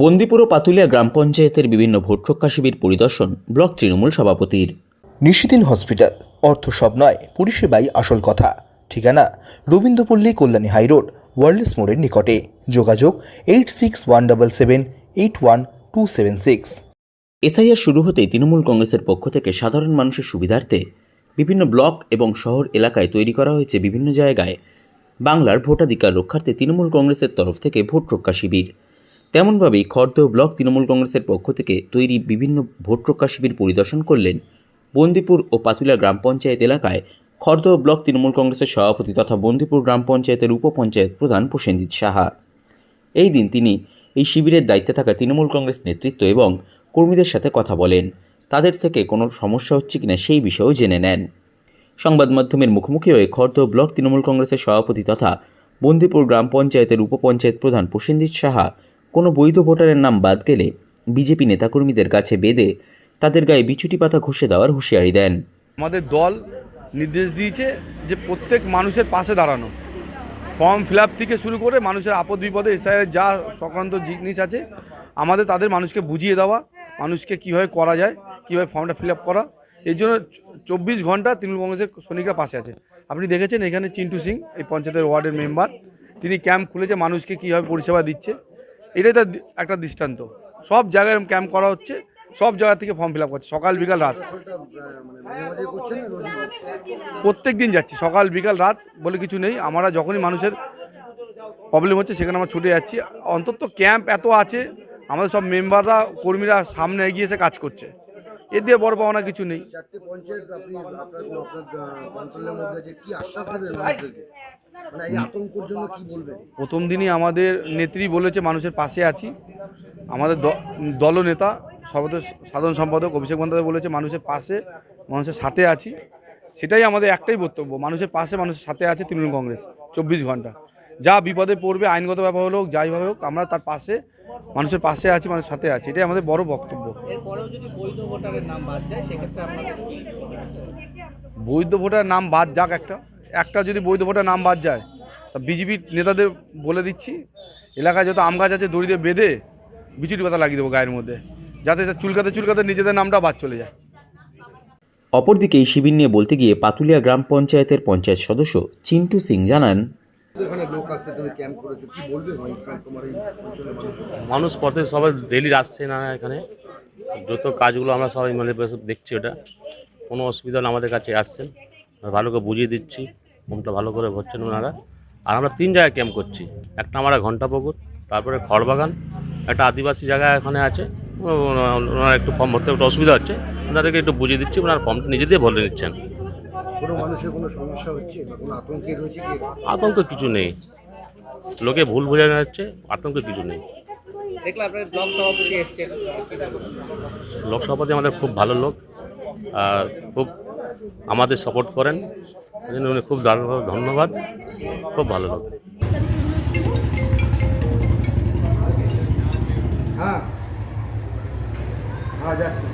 বন্দিপুর ও পাতুলিয়া গ্রাম পঞ্চায়েতের বিভিন্ন ভোটরক্ষা শিবির পরিদর্শন ব্লক তৃণমূল সভাপতির। নিশিদিন হসপিটাল অর্থ সব নয় পরিষেবাই আসল কথা। ঠিকানা রবীন্দ্রপল্লী কল্যাণী হাইরোড ওয়ার্ল্ডস মোড়ের নিকটে। যোগাযোগ eight six one double seven eight one two seven six SIR শুরু হতেই তৃণমূল কংগ্রেসের পক্ষ থেকে সাধারণ মানুষের সুবিধার্থে বিভিন্ন ব্লক এবং শহর এলাকায় তৈরি করা হয়েছে বিভিন্ন জায়গায় বাংলার ভোটাধিকার রক্ষার্থে তৃণমূল কংগ্রেসের তরফ থেকে ভোট রক্ষা শিবির। তেমনভাবেই খড়দহ ব্লক তৃণমূল কংগ্রেসের পক্ষ থেকে তৈরি বিভিন্ন ভোট রক্ষা শিবির পরিদর্শন করলেন বন্দিপুর ও পাতুলা গ্রাম পঞ্চায়েত এলাকায় খড়দহ ব্লক তৃণমূল কংগ্রেসের সভাপতি তথা বন্দিপুর গ্রাম পঞ্চায়েতের উপপঞ্চায়েত প্রধান প্রসেনজিৎ সাহা। এই দিন তিনি এই শিবিরের দায়িত্বে থাকা তৃণমূল কংগ্রেস নেতৃত্ব এবং কর্মীদের সাথে কথা বলেন। তাদের থেকে কোনো সমস্যা হচ্ছে কিনা সেই বিষয়েও জেনে নেন। সংবাদ মাধ্যমের মুখোমুখি হয়ে খড়দহ ব্লক তৃণমূল কংগ্রেসের সভাপতি তথা বন্দিপুর গ্রাম পঞ্চায়েতের উপপঞ্চায়েত প্রধান প্রসেনজিৎ সাহা কোনো বৈধ ভোটারের নাম বাদ গেলে বিজেপি নেতাকর্মীদের কাছে বেঁধে তাদের গায়ে বিচুটি পাতা ঘষে দেওয়ার হুঁশিয়ারি দেন। আমাদের দল নির্দেশ দিয়েছে যে প্রত্যেক মানুষের পাশে দাঁড়ানো। ফর্ম ফিল থেকে শুরু করে মানুষের আপদ বিপদে এসআইয়ের যা সংক্রান্ত জিনিস আছে, আমাদের তাদের মানুষকে বুঝিয়ে দেওয়া, মানুষকে কীভাবে করা যায়, কীভাবে ফর্মটা ফিল করা। এর জন্য চব্বিশ ঘণ্টা তৃণমূল কংগ্রেসের সৈনিকরা পাশে আছে। আপনি দেখেছেন এখানে চিন্টু সিং, এই পঞ্চায়েতের ওয়ার্ডের মেম্বার, তিনি ক্যাম্প খুলেছে মানুষকে কীভাবে পরিষেবা দিচ্ছে। এটাই তার একটা দৃষ্টান্ত। সব জায়গায় ক্যাম্প করা হচ্ছে, সব জায়গা থেকে ফর্ম ফিল আপ করছে। সকাল, বিকাল, রাত। প্রত্যেক দিন যাচ্ছি। সকাল, বিকাল, রাত বলে কিছু নেই। আমরা যখনই মানুষের প্রবলেম হচ্ছে, সেখানে আমরা ছুটে যাচ্ছি। অন্তত ক্যাম্প এত আছে, আমাদের সব মেম্বাররা কর্মীরা সামনে এগিয়ে এসে কাজ করছে। এর দিয়ে বড় পাওনা কিছু নেই। চারটে পঞ্চায়েত আপনি আপনার আপনার আহ, অঞ্চলের মধ্যে যে কি আশ্বাস দেবেন মানুষদেরকে? মানে এই আতঙ্কর জন্য কি বলবেন? প্রথম দিনই আমাদের নেত্রী বলেছে মানুষের পাশে আছি। আমাদের দ- দলনেতা সর্বত সাধারণ সম্পাদক অভিষেক বন্দ্যোপাধ্যায় বলেছে মানুষের পাশে মানুষের সাথে আছি। সেটাই আমাদের একটাই বক্তব্য মানুষের পাশে মানুষের সাথে আছে তৃণমূল কংগ্রেস চব্বিশ ঘণ্টা। যা বিপদে পড়বে আইনগত ব্যাপার হলো হোক যাইভাবে হোক আমরা তার পাশে মানুষের পাশে আছি মানুষের সাথে আছি এটাই আমাদের বড় বক্তব্য। বৈধ ভোটারের নাম বাদ যায় সেক্ষেত্রে আপনাদের বৈধ ভোটার নাম বাদ যাক একটা। একটা যদি বৈধ ভোটার নাম বাদ যায় তা বিজেপির নেতাদের বলে দিচ্ছি এলাকায় যত আম গাছ আছে দড়ি দিয়ে বেঁধে বিচুটি পাতা লাগিয়ে দেবো গায়ের মধ্যে যাতে চুলকাতে চুলকাতে নিজেদের নামটা বাদ চলে যায়। অপরদিকে এই শিবির নিয়ে বলতে গিয়ে পাতুলিয়া গ্রাম পঞ্চায়েতের পঞ্চায়েত সদস্য চিন্টু সিং জানান মানুষ পথে সবাই ডেলি আসছে না এখানে। যত কাজগুলো আমরা সবাই মানে দেখছি ওটা। কোনো অসুবিধা হলে আমাদের কাছে আসছেন। ভালো করে বুঝিয়ে দিচ্ছি ফোনটা ভালো করে ভরছেন ওনারা। আর আমরা তিন জায়গায় ক্যাম্প করছি। একটা আমরা ঘণ্টাপুকুর, তারপরে খড়বাগান। একটা আদিবাসী জায়গা এখানে আছে। ওনারা একটু ফর্ম ভরতে একটু অসুবিধা হচ্ছে। ওনাদেরকে একটু বুঝিয়ে দিচ্ছি, ওনার ফর্মটা নিজে দিয়ে ভরে নিচ্ছেন কোনো মানুষের কোনো সমস্যা হচ্ছে বা কোনো আতঙ্কে রয়েছে কি? আতঙ্ক কিছু নেই। লোকে ভুল বোঝানো যাচ্ছে আতঙ্ক কিছু নেই। দেখলাম আপনার ব্লক সভাপতি এসছেন। কি সভাপতি আমাদের খুব ভালো লোক আর খুব আমাদের সাপোর্ট করেন। উনি খুব দারুণ- ধন্যবাদ। খুব ভালো লোক। হ্যাঁ। হ্যাঁ যাচ্ছে।